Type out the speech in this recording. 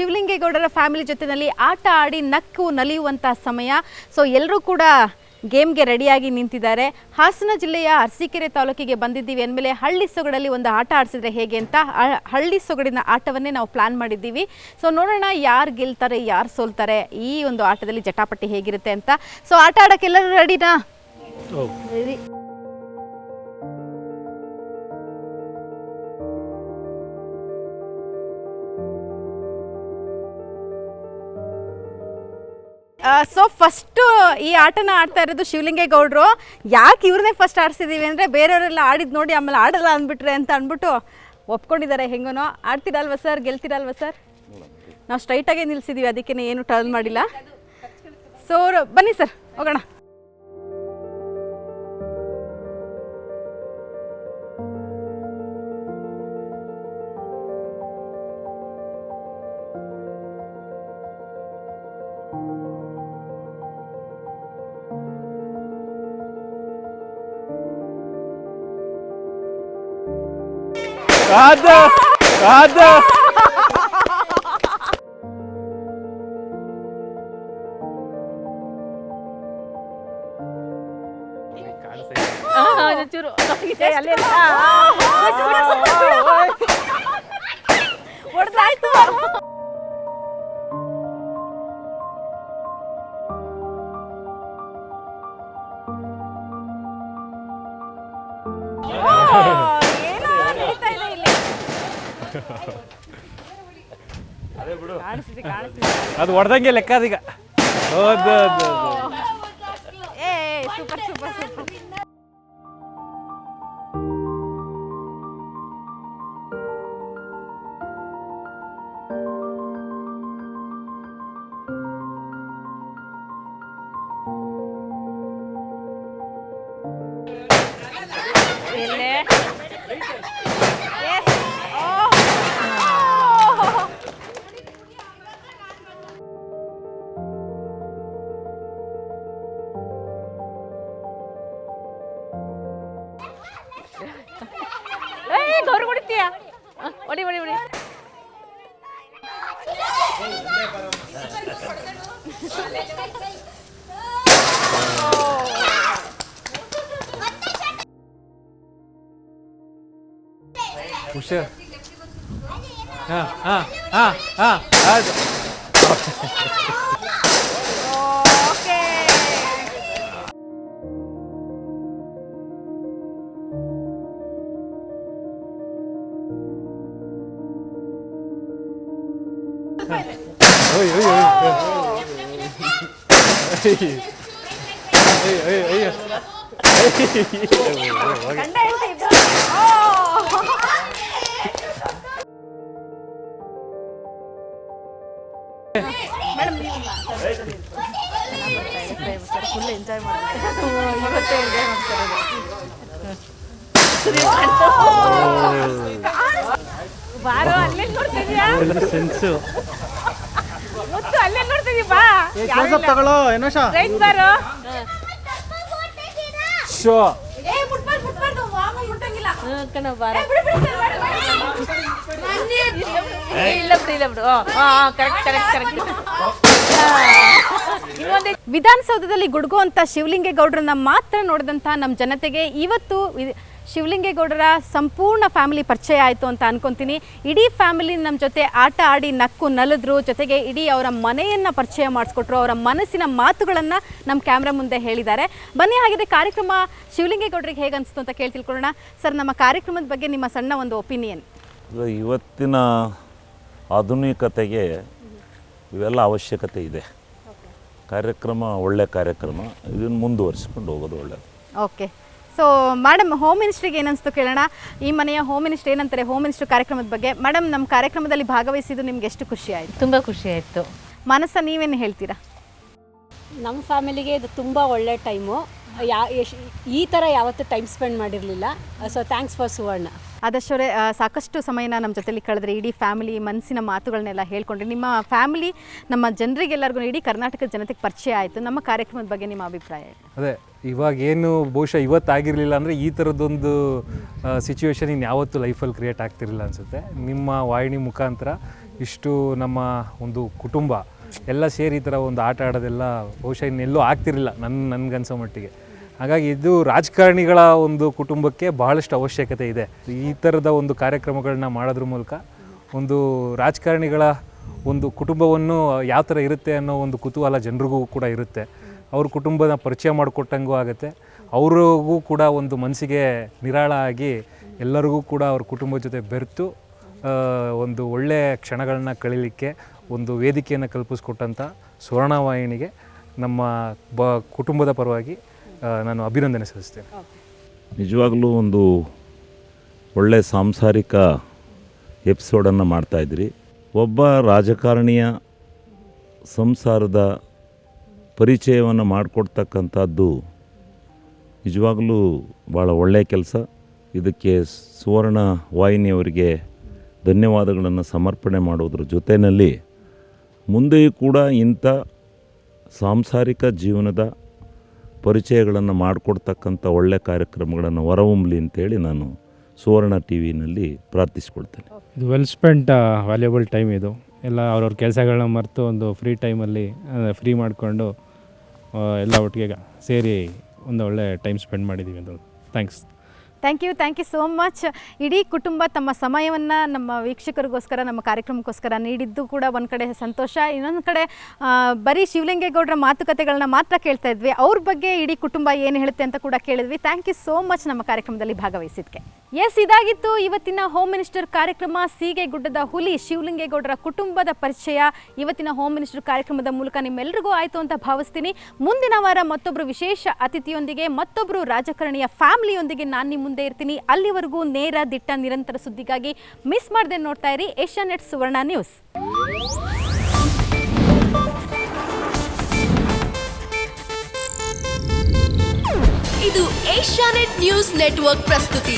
ಶಿವಲಿಂಗೇಗೌಡರ family ಜೊತೆನಲ್ಲಿ ಆಟ ಆಡಿ ನಕ್ಕು ನಲಿಯುವಂಥ ಸಮಯ. ಸೊ ಎಲ್ಲರೂ ಕೂಡ ಗೇಮ್ಗೆ ರೆಡಿಯಾಗಿ ನಿಂತಿದ್ದಾರೆ. ಹಾಸನ ಜಿಲ್ಲೆಯ ಅರಸೀಕೆರೆ ತಾಲೂಕಿಗೆ ಬಂದಿದ್ದೀವಿ ಅಂದಮೇಲೆ ಹಳ್ಳಿ ಸೊಗಡಲ್ಲಿ ಒಂದು ಆಟ ಆಡಿಸಿದ್ರೆ ಹೇಗೆ ಅಂತ ಹಳ್ಳಿ ಸೊಗಡಿನ ಆಟವನ್ನೇ ನಾವು ಪ್ಲಾನ್ ಮಾಡಿದ್ದೀವಿ. ಸೊ ನೋಡೋಣ ಯಾರು ಗೆಲ್ತಾರೆ ಯಾರು ಸೋಲ್ತಾರೆ ಈ ಒಂದು ಆಟದಲ್ಲಿ ಜಟಾಪಟಿ ಹೇಗಿರುತ್ತೆ ಅಂತ. ಸೊ ಆಟ ಆಡೋಕ್ಕೆ ಎಲ್ಲರೂ ರೆಡಿನಾ ಸೊ ಫಸ್ಟು ಈ ಆಟನ ಆಡ್ತಾ ಇರೋದು ಶಿವಲಿಂಗೇಗೌಡರು. ಯಾಕೆ ಇವ್ರನ್ನೇ ಫಸ್ಟ್ ಆಡಿಸಿದ್ದೀವಿ ಅಂದರೆ ಬೇರೆಯವರೆಲ್ಲ ಆಡಿದ್ದು ನೋಡಿ ಆಮೇಲೆ ಆಡಲ್ಲ ಅಂದ್ಬಿಟ್ರೆ ಅಂತ ಅಂದ್ಬಿಟ್ಟು ಒಪ್ಕೊಂಡಿದ್ದಾರೆ ಹೆಂಗನೋ. ಆಡ್ತೀರಲ್ವ ಸರ್ ಗೆಲ್ತೀರಲ್ವ ಸರ್ ನಾವು ಸ್ಟ್ರೈಟಾಗೆ ನಿಲ್ಸಿದ್ದೀವಿ ಅದಕ್ಕೆ ಏನು ಟರ್ನ್ ಮಾಡಿಲ್ಲ. ಸೊ ಬನ್ನಿ ಸರ್ ಹೋಗೋಣ. ಅದು ಅದು ಹೊಡೆದಾಯ್ತು ಏನೋ ನಡೀತಾ ಇದೆ ಇಲ್ಲಿ. ಕಾಣಿಸ್ತಿದೆ ಕಾಣಿಸ್ತಿದೆ ಅದು ಹೊಡೆದಂಗೆ ಲೆಕ್ಕ ಅದೀಗ. ಏ ಸೂಪರ್ ಸೂಪರ್ ಸೂಪರ್. ಎಲ್ಲೇ ಗೌರು ಹೊಡಿತೀಯ ಹೊಡಿ ಹೊಡಿ ಹೊಡಿ ಹುಷಾರ್ ಹಾಂ ಹಾಂ ಹಾಂ ಹಾಂ ಅದು ಓಕೆ ಫುಲ್ ಎಂಜಾಯ್ ಇವತ್ತೇ ಎಂಜಾಯ್ ಬಾರೋ ಅಲ್ಲೇ ನೋಡ್ತಿದ್ಯಾ? ಸೆನ್ಸು ಮುತ್ತು ಅಲ್ಲೇ ನೋಡ್ತಿದ್ಯಾ? ಬಾ. ತಗೊಳ್ಳೋ ಏನೋ ರೈಟ್ ಬಾರೋ. ಶೋ. ಏ ಮುಟ್ಬಾರ್ದು ಮುಟ್ಬಾರ್ದು. ಮಾಮ ಮುಟ್ಟಂಗಿಲ್ಲ. ಕಣ ಬಾರ. ಏ, ಬಿಡು, ಬಿಡು, ಸರ್, ಬೇಡ, ಬೇಡ. ಇಲ್ಲ ಬಿಡು ಇಲ್ಲ ಬಿಡು. ಹಾ ಕರೆಕ್ಟ್ ಕರೆಕ್ಟ್ ಕರೆಕ್ಟ್ ವಿಧಾನಸೌಧದಲ್ಲಿ ವಿಧಾನಸೌಧದಲ್ಲಿ ಗುಡ್ಗುವಂತ ಶಿವಲಿಂಗೇಗೌಡರನ್ನ ಮಾತ್ರ ನೋಡಿದಂಥ ನಮ್ಮ ಜನತೆಗೆ ಇವತ್ತು ವಿ- ಶಿವಲಿಂಗೇಗೌಡರ ಸಂಪೂರ್ಣ ಫ್ಯಾಮಿಲಿ ಪರಿಚಯ ಆಯಿತು ಅಂತ ಅನ್ಕೊಂತೀನಿ. ಇಡೀ ಫ್ಯಾಮಿಲಿ ನಮ್ಮ ಜೊತೆ ಆಟ ಆಡಿ ನಕ್ಕು ನಲಿದ್ರು ಜೊತೆಗೆ ಇಡೀ ಅವರ ಮನೆಯನ್ನು ಪರಿಚಯ ಮಾಡಿಸ್ಕೊಟ್ರು ಅವರ ಮನಸ್ಸಿನ ಮಾತುಗಳನ್ನು ನಮ್ಮ ಕ್ಯಾಮ್ರಾ ಮುಂದೆ ಹೇಳಿದ್ದಾರೆ. ಬನ್ನಿ ಹಾಗಿದ್ರೆ ಕಾರ್ಯಕ್ರಮ ಶಿವಲಿಂಗೇಗೌಡರಿಗೆ ಹೇಗೆ ಅನಿಸ್ತು ಅಂತ ಕೇಳಿ ತಿಳ್ಕೊಳ್ಳೋಣ. ಸರ್ ನಮ್ಮ ಕಾರ್ಯಕ್ರಮದ ಬಗ್ಗೆ ನಿಮ್ಮ ಸಣ್ಣ ಒಂದು ಒಪಿನಿಯನ್. ಇವತ್ತಿನ ಆಧುನಿಕತೆಗೆ ಇವೆಲ್ಲ ಅವಶ್ಯಕತೆ ಇದೆ. ಕಾರ್ಯಕ್ರಮ ಒಳ್ಳೆ ಕಾರ್ಯಕ್ರಮ. ಇದನ್ನು ಮುಂದುವರಿಸಿಕೊಂಡು ಹೋಗೋದು ಒಳ್ಳೆಯದು ಓಕೆ. ಸೊ ಮೇಡಮ್ ಹೋಮ್ ಮಿನಿಸ್ಟ್ರಿಗೆ ಏನನ್ಸ್ತು ಕೇಳೋಣ? ಈ ಮನೆಯ ಹೋಮ್ ಮಿನಿಸ್ಟ್ರಿ ಏನಂತಾರೆ? ಹೋಮ್ ಮಿನಿಸ್ಟರ್ ಕಾರ್ಯಕ್ರಮದ ಬಗ್ಗೆ. ಮೇಡಮ್ ನಮ್ಮ ಕಾರ್ಯಕ್ರಮದಲ್ಲಿ ಭಾಗವಹಿಸಿದ್ದು ನಿಮ್ಗೆ ಎಷ್ಟು ಖುಷಿ ಆಯಿತು? ತುಂಬ ಖುಷಿ ಆಯಿತು. ಮನಸ್ಸ ನೀವೇನು ಹೇಳ್ತೀರಾ? ನಮ್ಮ ಫ್ಯಾಮಿಲಿಗೆ ಇದು ತುಂಬ ಒಳ್ಳೆ ಟೈಮು. ಯಾ ಈ ಥರ ಯಾವತ್ತೂ ಟೈಮ್ ಸ್ಪೆಂಡ್ ಮಾಡಿರಲಿಲ್ಲ. ಸೊ ಥ್ಯಾಂಕ್ಸ್ ಫಾರ್ ಸುವರ್ಣ ಆದಷ್ಟವರೇ ಆ, ಸಾಕಷ್ಟು ಸಮಯನ ನಮ್ಮ ಜೊತೆಲಿ ಕಳೆದ್ರೆ. ಇಡೀ ಫ್ಯಾಮಿಲಿ ಮನಸ್ಸಿನ ಮಾತುಗಳನ್ನೆಲ್ಲ ಹೇಳ್ಕೊಂಡ್ರಿ. ನಿಮ್ಮ ಫ್ಯಾಮಿಲಿ ನಮ್ಮ ಜನರಿಗೆಲ್ಲರಿಗೂ ಇಡೀ ಕರ್ನಾಟಕದ ಜನತೆಗೆ ಪರಿಚಯ ಆಯಿತು. ನಮ್ಮ ಕಾರ್ಯಕ್ರಮದ ಬಗ್ಗೆ ನಿಮ್ಮ ಅಭಿಪ್ರಾಯ? ಅದೇ ಇವಾಗ ಏನು ಬಹುಶಃ ಇವತ್ತಾಗಿರಲಿಲ್ಲ ಅಂದರೆ ಈ ಥರದ್ದೊಂದು ಸಿಚುವೇಶನ್ ಇನ್ನು ಯಾವತ್ತೂ ಲೈಫಲ್ಲಿ ಕ್ರಿಯೇಟ್ ಆಗ್ತಿರಲಿಲ್ಲ ಅನಿಸುತ್ತೆ. ನಿಮ್ಮ ವಾಹಿನಿ ಮುಖಾಂತರ ಇಷ್ಟು ನಮ್ಮ ಒಂದು ಕುಟುಂಬ ಎಲ್ಲ ಸೇರಿ ಈ ಥರ ಒಂದು ಆಟ ಆಡೋದೆಲ್ಲ ಬಹುಶಃ ಇನ್ನೆಲ್ಲೂ ಆಗ್ತಿರಲಿಲ್ಲ ನನ್ನ ನನಗನ್ಸೋ ಮಟ್ಟಿಗೆ. ಹಾಗಾಗಿ ಇದು ರಾಜಕಾರಣಿಗಳ ಒಂದು ಕುಟುಂಬಕ್ಕೆ ಬಹಳಷ್ಟು ಅವಶ್ಯಕತೆ ಇದೆ. ಈ ಥರದ ಒಂದು ಕಾರ್ಯಕ್ರಮಗಳನ್ನ ಮಾಡೋದ್ರ ಮೂಲಕ ಒಂದು ರಾಜಕಾರಣಿಗಳ ಒಂದು ಕುಟುಂಬವನ್ನು ಯಾವ ಥರ ಇರುತ್ತೆ ಅನ್ನೋ ಒಂದು ಕುತೂಹಲ ಜನರಿಗೂ ಕೂಡ ಇರುತ್ತೆ. ಅವ್ರ ಕುಟುಂಬನ ಪರಿಚಯ ಮಾಡಿಕೊಟ್ಟಂಗೂ ಆಗುತ್ತೆ. ಅವ್ರಿಗೂ ಕೂಡ ಒಂದು ಮನಸ್ಸಿಗೆ ನಿರಾಳ ಆಗಿ ಎಲ್ಲರಿಗೂ ಕೂಡ ಅವ್ರ ಕುಟುಂಬದ ಜೊತೆ ಬೆರೆತು ಒಂದು ಒಳ್ಳೆಯ ಕ್ಷಣಗಳನ್ನ ಕಳೀಲಿಕ್ಕೆ ಒಂದು ವೇದಿಕೆಯನ್ನು ಕಲ್ಪಿಸ್ಕೊಟ್ಟಂಥ ಸುವರ್ಣವಾಹಿನಿಗೆ ನಮ್ಮ ಬ ಕುಟುಂಬದ ಪರವಾಗಿ ನಾನು ಅಭಿನಂದನೆ ಸಲ್ಲಿಸ್ತೇನೆ. ನಿಜವಾಗಲೂ ಒಂದು ಒಳ್ಳೆಯ ಸಾಂಸಾರಿಕ ಎಪಿಸೋಡನ್ನು ಮಾಡ್ತಾಯಿದ್ರಿ ಒಬ್ಬ ರಾಜಕಾರಣಿಯ ಸಂಸಾರದ ಪರಿಚಯವನ್ನು ಮಾಡಿಕೊಡ್ತಕ್ಕಂಥದ್ದು ನಿಜವಾಗಲೂ ಭಾಳ ಒಳ್ಳೆಯ ಕೆಲಸ. ಇದಕ್ಕೆ ಸುವರ್ಣ ವಾಹಿನಿಯವರಿಗೆ ಧನ್ಯವಾದಗಳನ್ನು ಸಮರ್ಪಣೆ ಮಾಡೋದ್ರ ಜೊತೆಯಲ್ಲಿ ಮುಂದೆಯೂ ಕೂಡ ಇಂಥ ಸಾಂಸಾರಿಕ ಜೀವನದ ಪರಿಚಯಗಳನ್ನು ಮಾಡಿಕೊಡ್ತಕ್ಕಂಥ ಒಳ್ಳೆಯ ಕಾರ್ಯಕ್ರಮಗಳನ್ನು ಹೊರಹೊಮ್ಮಲಿ ಅಂತೇಳಿ ನಾನು ಸುವರ್ಣ ಟಿ ವಿನಲ್ಲಿ ಪ್ರಾರ್ಥಿಸ್ಕೊಳ್ತೇನೆ. ಇದು ವೆಲ್ ಸ್ಪೆಂಟ್ ವ್ಯಾಲ್ಯೂಬಲ್ ಟೈಮ್ ಇದು. ಎಲ್ಲ ಅವ್ರವ್ರ ಕೆಲಸಗಳನ್ನ ಮರೆತು ಒಂದು ಫ್ರೀ ಟೈಮಲ್ಲಿ ಫ್ರೀ ಮಾಡಿಕೊಂಡು ಎಲ್ಲ ಒಟ್ಟಿಗೆ ಸೇರಿ ಒಂದು ಒಳ್ಳೆ ಟೈಮ್ ಸ್ಪೆಂಡ್ ಮಾಡಿದ್ದೀವಿ ಅಂತ thanks thank you thank you so much ಇಡೀ ಕುಟುಂಬ ತಮ್ಮ ಸಮಯವನ್ನು ನಮ್ಮ ವೀಕ್ಷಕರಿಗೋಸ್ಕರ, ನಮ್ಮ ಕಾರ್ಯಕ್ರಮಕ್ಕೋಸ್ಕರ ನೀಡಿದ್ದು ಕೂಡ ಒಂದು ಕಡೆ ಸಂತೋಷ. ಇನ್ನೊಂದು ಕಡೆ ಬರೀ ಶಿವಲಿಂಗೇಗೌಡರ ಮಾತುಕತೆಗಳನ್ನ ಮಾತ್ರ ಕೇಳ್ತಾ ಇದ್ವಿ. ಅವ್ರ ಬಗ್ಗೆ ಇಡೀ ಕುಟುಂಬ ಏನು ಹೇಳುತ್ತೆ ಅಂತ ಕೂಡ ಕೇಳಿದ್ವಿ. ಥ್ಯಾಂಕ್ ಯು ಸೋ ಮಚ್ ನಮ್ಮ ಕಾರ್ಯಕ್ರಮದಲ್ಲಿ ಭಾಗವಹಿಸಿದ್ಕೆ. ಎಸ್ ಇದಾಗಿತ್ತು ಇವತ್ತಿನ ಹೋಮ್ ಮಿನಿಸ್ಟರ್ ಕಾರ್ಯಕ್ರಮ. ಸೀಗೆ ಗುಡ್ಡದ ಹುಲಿ ಶಿವಲಿಂಗೇಗೌಡರ ಕುಟುಂಬದ ಪರಿಚಯ. ಇವತ್ತಿನ ಹೋಮ್ ಮಿನಿಸ್ಟರ್ ಕಾರ್ಯಕ್ರಮದ ಮೂಲಕ ನಿಮ್ಮೆಲ್ಲರಿಗೂ ಆಯಿತು ಅಂತ ಭಾವಿಸ್ತೀನಿ. ಮುಂದಿನ ವಾರ ಮತ್ತೊಬ್ಬರು ವಿಶೇಷ ಅತಿಥಿಯೊಂದಿಗೆ ಮತ್ತೊಬ್ಬರು ರಾಜಕಾರಣಿಯ ಫ್ಯಾಮಿಲಿಯೊಂದಿಗೆ ನಾನು ನಿಮ್ಮ ಮುಂದೆ ಇರ್ತೀನಿ. ಅಲ್ಲಿವರೆಗೂ ನೇರ ದಿಟ್ಟ ನಿರಂತರ ಸುದ್ದಿಗಾಗಿ ಮಿಸ್ ಮಾಡದೆ ನೋಡ್ತಾ ಇರಿ ಏಷ್ಯಾ ನೆಟ್ ಸುವರ್ಣ ನ್ಯೂಸ್. ಇದು ಏಷ್ಯಾನೆಟ್ ನ್ಯೂಸ್ ನೆಟ್ವರ್ಕ್ ಪ್ರಸ್ತುತಿ.